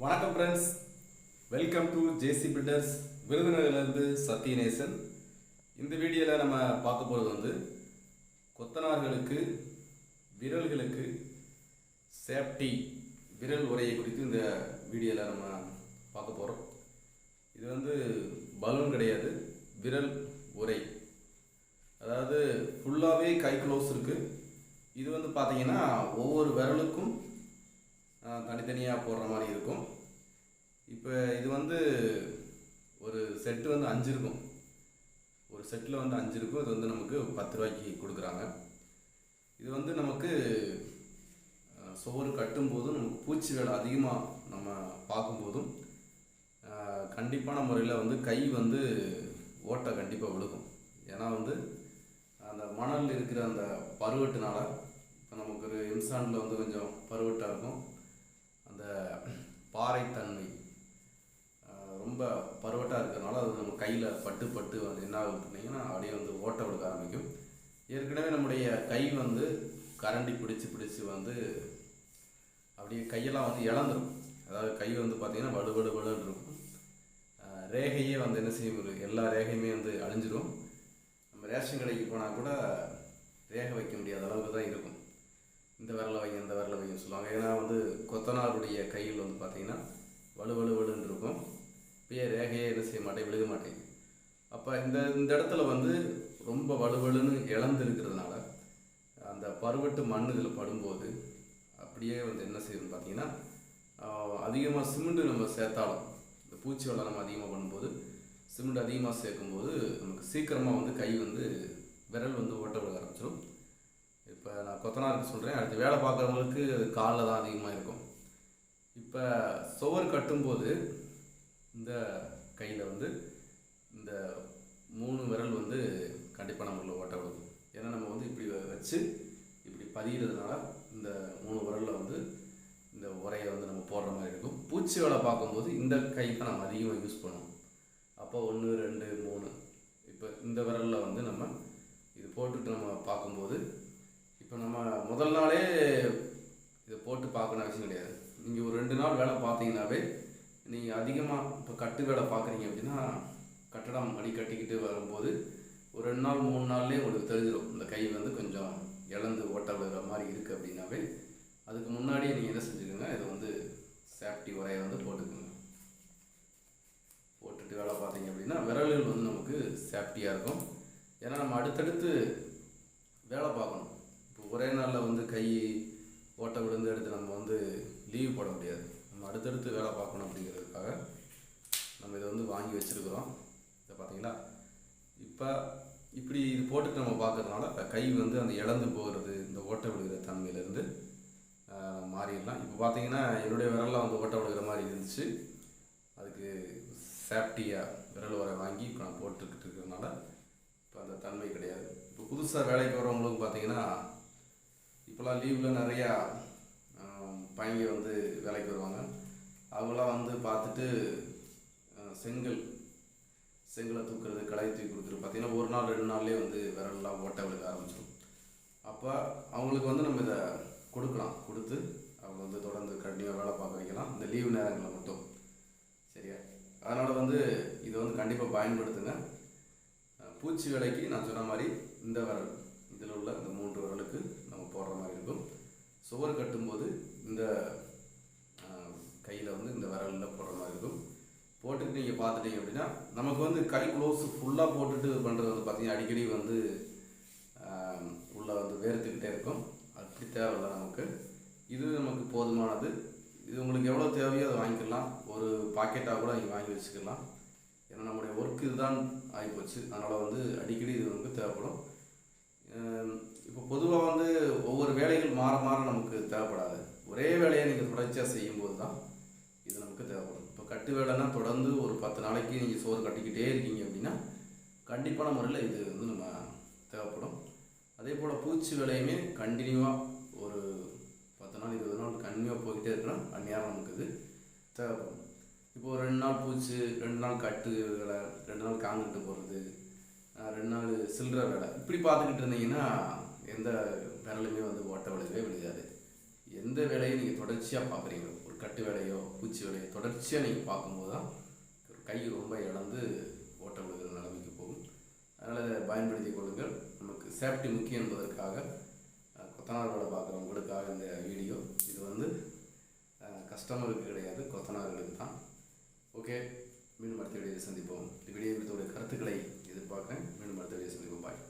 வணக்கம் friends welcome to JC builders விருதுநகர்லேருந்து Sathyanesan. இந்த வீடியோவில் நம்ம பார்க்க போகிறது வந்து கொத்தனார்களுக்கு விரல்களுக்கு சேஃப்டி விரல் உரையை குறித்து இந்த வீடியோவில் நம்ம பார்க்க போகிறோம் இது வந்து பலூன் கிடையாது விரல் உரை அதாவது ஃபுல்லாகவே கை க்ளோஸ் இருக்குது இது வந்து பார்த்தீங்கன்னா ஒவ்வொரு விரலுக்கும் தனித்தனியாக போடுற மாதிரி இருக்கும். இப்போ இது வந்து ஒரு செட்டு வந்து அஞ்சு இருக்கும். ஒரு செட்டில் வந்து அஞ்சு இருக்கும். இது வந்து நமக்கு பத்து ரூபாய்க்கு கொடுக்குறாங்க. இது வந்து நமக்கு சோறு சுவர் கட்டும்போதும் நமக்கு பூச்சி வேலை அதிகமாக நம்ம பார்க்கும்போதும் கண்டிப்பான முறையில் வந்து கை வந்து ஓட்டை கண்டிப்பாக விழுகும். ஏன்னா வந்து அந்த மணல் இருக்கிற அந்த பருவட்டுனால இப்போ நமக்கு ஒரு எம்சாண்டில் வந்து கொஞ்சம் பருவட்டாக இருக்கும். பாறைத்தன்மை ரொம்ப பருவட்டாக இருக்கிறனால அது நம்ம கையில் பட்டு பட்டு வந்து என்ன ஆகும் பண்ணிங்கன்னா அப்படியே வந்து ஓட்ட விழுக ஆரம்பிக்கும். ஏற்கனவே நம்முடைய கை வந்து கரண்டி பிடிச்சி பிடிச்சி வந்து அப்படியே கையெல்லாம் வந்து இழந்துடும் அதாவது கை வந்து பார்த்திங்கன்னா வலு வலு இருக்கும். ரேகையே வந்து என்ன செய்யும்? எல்லா ரேகையுமே வந்து அழிஞ்சிடும் நம்ம ரேஷன் கடைக்கு போனால் கூட ரேகை வைக்க முடியாத அளவுக்கு தான் இருக்கும். இந்த விரலை வைங்க இந்த விரல வைங்கன்னு சொல்லுவாங்க. ஏன்னா வந்து கொத்தனாருடைய கையில் வந்து பார்த்தீங்கன்னா வலு வலு வலுன்னு இருக்கும். இப்பயே ரேகையே என்ன செய்ய மாட்டேன் விழுக மாட்டேங்குது அப்போ இந்த இந்த இடத்துல வந்து ரொம்ப வலுவலுன்னு இழந்து இருக்கிறதுனால அந்த பருவட்டு மண் இதில் படும்போது அப்படியே வந்து என்ன செய்யணும் பார்த்தீங்கன்னா அதிகமாக சிமெண்ட் நம்ம சேர்த்தாலும் இந்த பூச்சி வளம் நம்ம அதிகமாக பண்ணும்போது சிமெண்ட் அதிகமாக சேர்க்கும்போது நமக்கு சீக்கிரமாக வந்து கை வந்து விரல் வந்து ஓட்ட விட ஆரம்பிச்சிடும் இப்போ நான் கொத்தனாருக்கு சொல்கிறேன் அடுத்து வேலை பார்க்குறவங்களுக்கு காலில் தான் அதிகமாக இருக்கும். இப்போ சுவர் கட்டும்போது இந்த கையில் வந்து இந்த மூணு விரல் வந்து கண்டிப்பாக நம்மள ஓட்ட விடுது. ஏன்னா நம்ம வந்து இப்படி வச்சு இப்படி பதிகிறதுனால இந்த மூணு விரலில் வந்து இந்த உரையை வந்து நம்ம போடுற மாதிரி இருக்கும். பூச்சி வேலை பார்க்கும்போது இந்த கை தான் நம்ம அதிகமாக யூஸ் பண்ணுவோம். அப்போ ஒன்று ரெண்டு மூணு. இப்போ இந்த விரலில் வந்து நம்ம இது போட்டுட்டு நம்ம பார்க்கும்போது இப்போ நம்ம முதல் நாளே இதை போட்டு பார்க்கணும் அவசியம் கிடையாது. நீங்கள் ஒரு ரெண்டு நாள் வேலை பார்த்தீங்கன்னாவே நீங்கள் அதிகமாக இப்போ கட்டு வேலை பார்க்குறீங்க அப்படின்னா கட்டடம் அடி கட்டிக்கிட்டு வரும்போது ஒரு ரெண்டு நாள் மூணு நாள்லேயே உங்களுக்கு தெரிஞ்சிடும். இந்த கை வந்து கொஞ்சம் இழந்து ஓட்ட விழுகிற மாதிரி இருக்குது அப்படின்னாவே அதுக்கு முன்னாடியே நீங்கள் என்ன செஞ்சுக்கோங்க இதை வந்து சேஃப்டி உரையை வந்து போட்டுக்கோங்க. போட்டுட்டு வேலை பார்த்தீங்க அப்படின்னா விரல்கள் வந்து நமக்கு சேஃப்டியாக இருக்கும். ஏன்னா நம்ம அடுத்தடுத்து வேலை பார்க்கணும் இப்போ ஒரே நாளில் வந்து கை ஓட்ட விழுந்து எடுத்து நம்ம வந்து லீவ் போட முடியாது. நம்ம அடுத்தடுத்து வேலை பார்க்கணும் அப்படிங்கிறதுக்காக நம்ம இதை வந்து வாங்கி வச்சுருக்குறோம். இதை பார்த்தீங்களா? இப்போ இப்படி இது போட்டுட்டு நம்ம பார்க்கறதுனால கை வந்து அந்த இழந்து போகிறது இந்த ஓட்ட விழுகிற தன்மையிலேருந்து மாறிடலாம். இப்போ பார்த்தீங்கன்னா என்னுடைய விரலில் வந்து ஓட்ட விழுகிற மாதிரி இருந்துச்சு. அதுக்கு சேஃப்டியாக விரல் வரை வாங்கி இப்போ நான் போட்டுக்கிட்டு இருக்கிறதுனால இப்போ அந்த தன்மை கிடையாது. இப்போ புதுசாக வேலைக்கு வரவங்களுக்கு பார்த்தீங்கன்னா இப்போலாம் லீவில் நிறையா ஆம், பையங்க வந்து வேலைக்கு வருவாங்க. அவங்களாம் வந்து பார்த்துட்டு செங்கல் செங்கலை தூக்குறது களை தூக்கி கொடுக்குறது பார்த்தீங்கன்னா ஒரு நாள் ரெண்டு நாள்லேயே வந்து விரல்லாம் ஓட்ட விழுக ஆரம்பிச்சிடும். அப்போ அவங்களுக்கு வந்து நம்ம இதை கொடுக்கலாம். கொடுத்து அவங்க வந்து தொடர்ந்து கண்டிப்பாக வேலை பார்க்க வைக்கலாம். இந்த லீவு நேரங்களில் மட்டும். சரியா? அதனால் வந்து இதை வந்து கண்டிப்பாக பயன்படுத்துங்க. பூச்சி வேலைக்கு நான் சொன்ன மாதிரி இந்த விரல் இதில் உள்ள இந்த மூன்று விரலுக்கு நம்ம போடுற மாதிரி இருக்கும் சுவர் கட்டும்போது இந்த கையில் வந்து இந்த விரலில் போடுற மாதிரி இருக்கும் போட்டுட்டு நீங்கள் பார்த்துட்டீங்க அப்படின்னா நமக்கு வந்து கை க்ளோஸ் ஃபுல்லாக போட்டுட்டு பண்ணுறது வந்து பார்த்தீங்கன்னா அடிக்கடி வந்து உள்ளே வந்து வேர்த்துக்கிட்டே இருக்கும். அப்படி தேவையில்லை நமக்கு. இது நமக்கு போதுமானது. இது உங்களுக்கு எவ்வளோ தேவையோ அதை வாங்கிக்கலாம். ஒரு பாக்கெட்டாக கூட நீங்கள் வாங்கி வச்சுக்கலாம். ஏன்னா நம்முடைய ஒர்க் இதுதான் ஆகிப்போச்சு. அதனால் வந்து அடிக்கடி இது நமக்கு தேவைப்படும் ஆஹ், இப்போ பொதுவாக வந்து ஒவ்வொரு வேலைகள் மாற மாற நமக்கு தேவைப்படாது ஒரே வேலையை நீங்கள் தொடர்ச்சியாக செய்யும்போது தான் இது நமக்கு தேவைப்படும் இப்போ கட்டு தொடர்ந்து ஒரு பத்து நாளைக்கு நீங்கள் சோறு கட்டிக்கிட்டே இருக்கீங்க அப்படின்னா கண்டிப்பான முறையில் இது வந்து நம்ம தேவைப்படும். அதே போல் பூச்சி விலையுமே கண்டினியூவாக ஒரு பத்து நாள் இருபது நாள் கண்டினியூவாக போய்கிட்டே இருக்கணும் அந்நேரம் நமக்கு இது தேவைப்படும். இப்போது ரெண்டு நாள் பூச்சி ரெண்டு நாள் கட்டு வேலை ரெண்டு நாள் காங்கிட்டு போடுறது ரெண்டு நாள் சில்லற வேலை இப்படி பார்த்துக்கிட்டு இருந்தீங்கன்னா எந்த விரலுமே வந்து ஓட்ட விளையவே விழுகாது எந்த வேலையும் நீங்கள் தொடர்ச்சியாக பார்க்குறீங்களோ கட்டு வேலையோ பூச்சி வேலையோ தொடர்ச்சியாக நீங்கள் பார்க்கும்போது தான் கை ரொம்ப இழந்து ஓட்ட விழுகிற நிலைமைக்கு போகும். அதனால் இதை பயன்படுத்தி கொள்ளுங்கள். நமக்கு சேஃப்டி முக்கியம் என்பதற்காக அஹ், கொத்தனார் வேலை இந்த வீடியோ. இது வந்து கஸ்டமருக்கு கிடையாது கொத்தனார்களுக்கு தான். ஓகே மீண்டும் அடுத்த வீடியோவில் சந்திப்போம். இந்த வீடியோ குறித்த கருத்துக்களை எதிர்பார்க்குறேன். மீண்டும் அடுத்த வீடியோ சந்திப்போம். பாய்